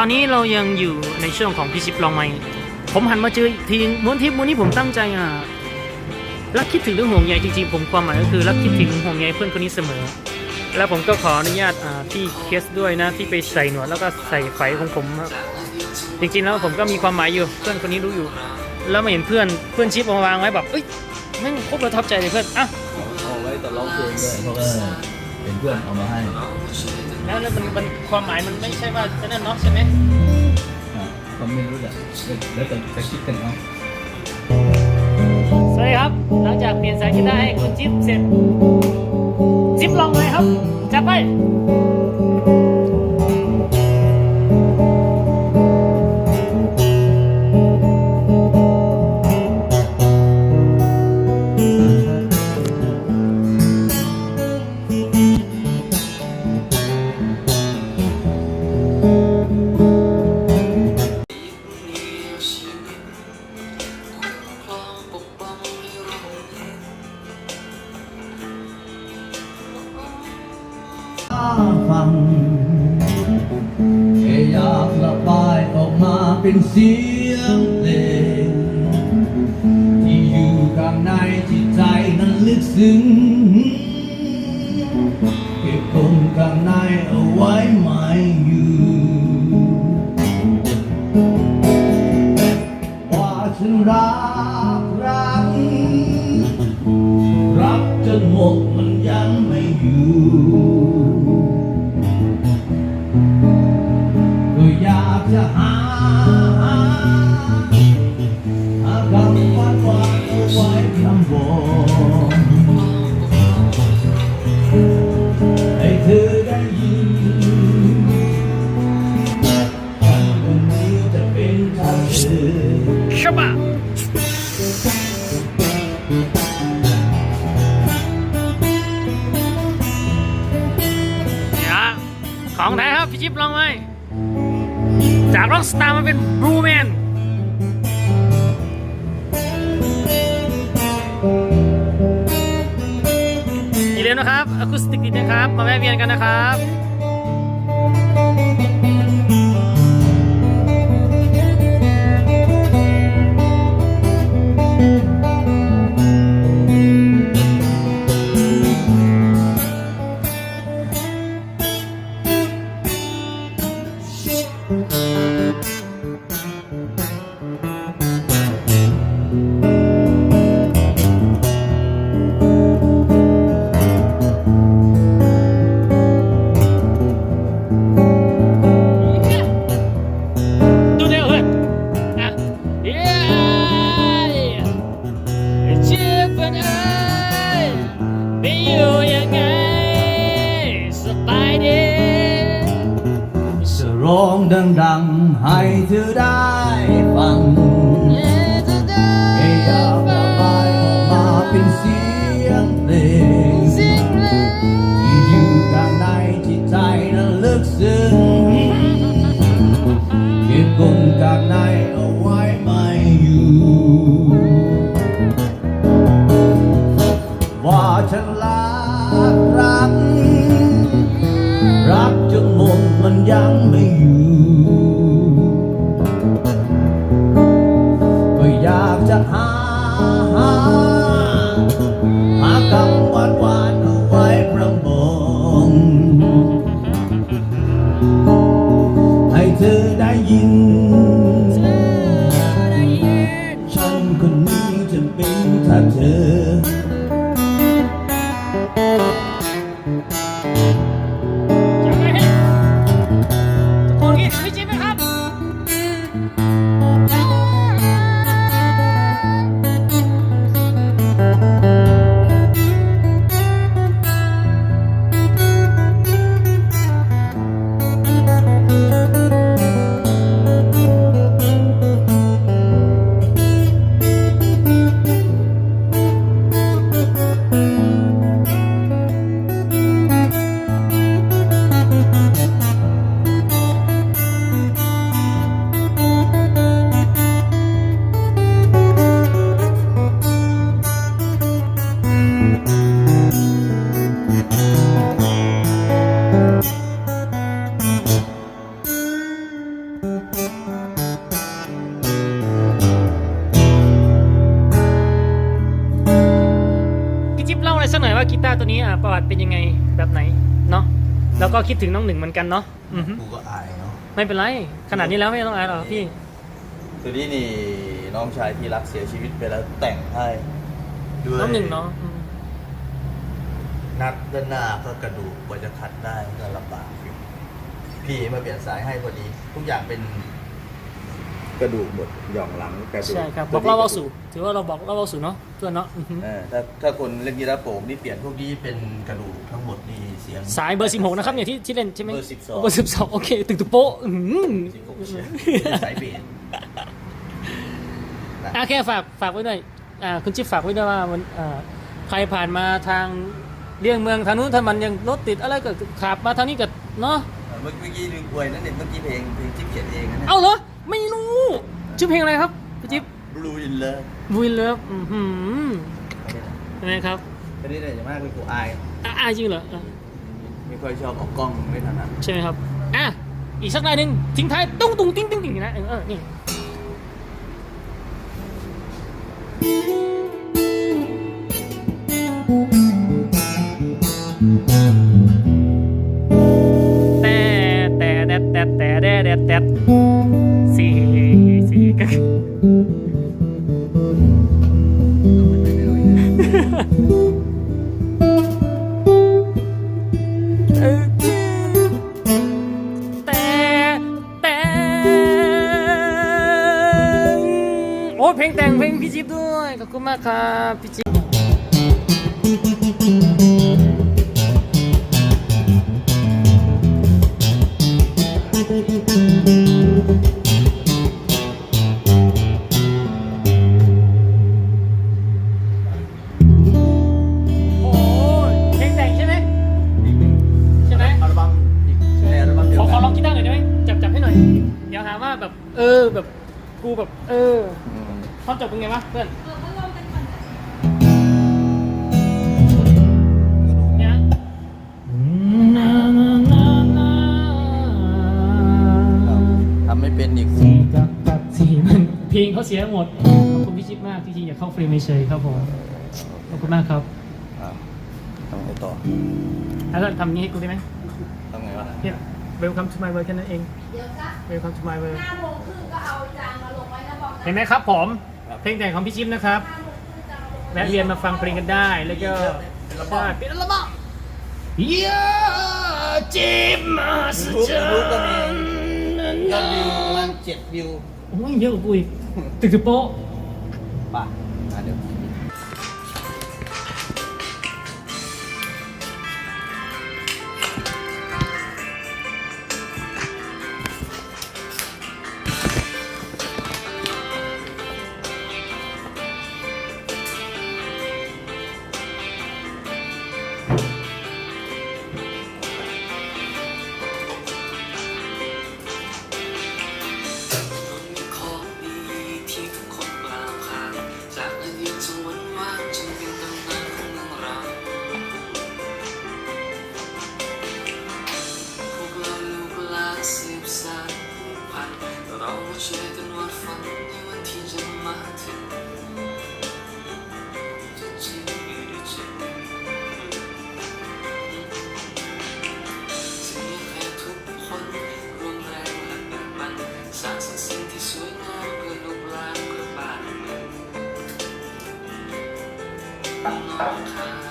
ตอนนี้เรายังอยู่ในช่วงของพี่ชิปลองไหมผมหันมาเจออีกทีม้วนทิปม้วนนี้ผมตั้งใจอะรักคิดถึงเรื่องห่วงใยจริงๆ ผมความหมายก็คือรักคิดถึงห่วงใยเพื่อนคนนี้เสมอ แล้วผมก็ขออนุญาตพี่เคสด้วยนะที่ไปใส่หนวดแล้วก็ใส่ไฟของผมครับจริงๆแล้วผมก็มีความหมายอยู่เพื่อนคนนี้รู้อยู่ แล้วมาเห็นเพื่อนเพื่อนชิปเอามาวางไว้แบบเอ้ยแม่งโคตรประทับใจเลยเพื่อนอะเอาไว้ตอนร้องเพลงด้วยเพราะว่าเป็นเพื่อนเอามาให้ แล้วแล้วมันมันความหมายมันไม่ใช่ว่าจะนั่นเนาะใช่ไหมอะก็ไม่รู้แหละแล้วแต่จะคิดกันเอาสวัสดีครับ หลังจากเปลี่ยนสายกีตาร์ให้คุณจิ๊บเสร็จ จิ๊บลองเลยครับจัดไป เป็นเสียงเพลงที่อยู่ข้างในจิตใจนั้นลึกซึ้งเก็บคงข้างในเอาไว้ไม่อยู่ว่าฉันรักรักรักจนหมดมันยังไม่อยู่ก็อยากจะหา ของแท้ครับพี่จิ๊บลองไหมจากร็อกสตาร์มาเป็นบลูแมนอย่าลืมนะครับอะคูสติกดีนะครับ มาแวะเวียนกันนะครับ ให้เธอได้ฟังแค่อยากระบายออกมาเป็นเสียงเพลงที่อยู่ข้างในจิตใจนั้นลึกซึ้งเก็บกดข้างในเอาไว้ไม่อยู่ ว่าฉันรัก คนนี้อะประวัติเป็นยังไงแบบไหนเนาะแล้วก็คิดถึงน้องหนึ่งเหมือนกันเนาะอือฮึกูก็อายเนาะไม่เป็นไร ขนาดนี้แล้วไม่ต้องอายหรอกพี่ตัวนี้นี่น้องชายที่รักเสียชีวิตไปแล้วแต่งให้ด้วยน้องหนึ่งเนาะอืมนัดด้านหน้าก็กระดูกกว่าจะขัดได้ก็ลำบากอยู่พี่มาเปลี่ยนสายให้พอดี ทุกอย่างเป็น กระดูกหมดหย่องหลังกระดูกใช่ครับบอกเล่าเล่าสู่ถือว่าเราบอกเล่าเล่าสู่เนาะเพื่อนเนาะอือฮึเออถ้าถ้าคนเล่นกีฬาโป่งนี่เปลี่ยนพวกนี้เป็นกระดูกทั้งหมดนี่เสียง สายเบอร์สิบหกนะครับเนี่ยที่ที่เล่นใช่ไหมเบอร์12 เบอร์สิบสองโอเคตึกตุโป๊ะอื้อหือสิบหกเสียงสายเบส อะแค่ฝากฝากไว้หน่อยอ่าคุณจิ๊บฝากไว้ด้วยว่ามันอ่าใครผ่านมาทางเลี่ยงเมืองทางนู้นถ้ามันยังรถติดอะไรก็ขับมาทางนี้ก็เนาะเมื่อกี้ลืมอวยนั่นเนี่ยเมื่อกี้เพลงเพลงจิ๊บเขียนเองนะเนี่ยเอาเหรอ ไม่รู้ชื่อเพลงอะไรครับพี่จิ๊บ Blue in Love บุยเลิฟอือหือใช่ไหมครับก็นี่เนี่ยอย่างมากเป็นกูอาย อะอะจริงเหรออะไม่ค่อยชอบออกกล้องไม่ถนัดใช่ไหมครับ อะ อีกสักหน่อยหนึ่งทิ้งท้ายตุ้งตุ้งติ้งติ้งติ้งนะเออเออนี่ ห้หน่อยเดี๋ยวหาว่าแบบเออแบบกูแบบ เอออืมท่อนจบเป็นไงวะเพื่อน มันเพลงเขาเสียหมด ขอบคุณพี่ชิปมากที่จริงอยากเข้าเฟรมเฉยๆครับผม ขอบคุณมากครับอะทำไงต่อแล้วก็ทำนี้ให้กูได้ไหมทำไงวะเนี่ย welcome to my world แค่นั้นเอง เดี๋ยวสัก welcome to my world ห้าโมงครึ่งก็เอาจานมาลงไว้นะบอกนะเห็นไหมครับผม เพลงแต่งของพี่ชิปนะครับห้าโมงครึ่งจะเอาลงแวะเรียนมาฟังเพลงกันได้ แล้วก็ใช่เป็นอัลบั้มยาจิมมาสยูทูบจัยูทูบก็มีนยอดวิวประมาณเจ็ดวิว 我们也有过一个 dia. เรามาช่วยกันวาดฝันในวันที่จะมาถึงจะจริงหรือจริงจะอยากให้ทุกคนรวมแรงและแบ่งปันสร้างสรรค์สิ่งที่สวยงามเพื่อลูกหลานเพื่อบ้านเมืองน้องคาย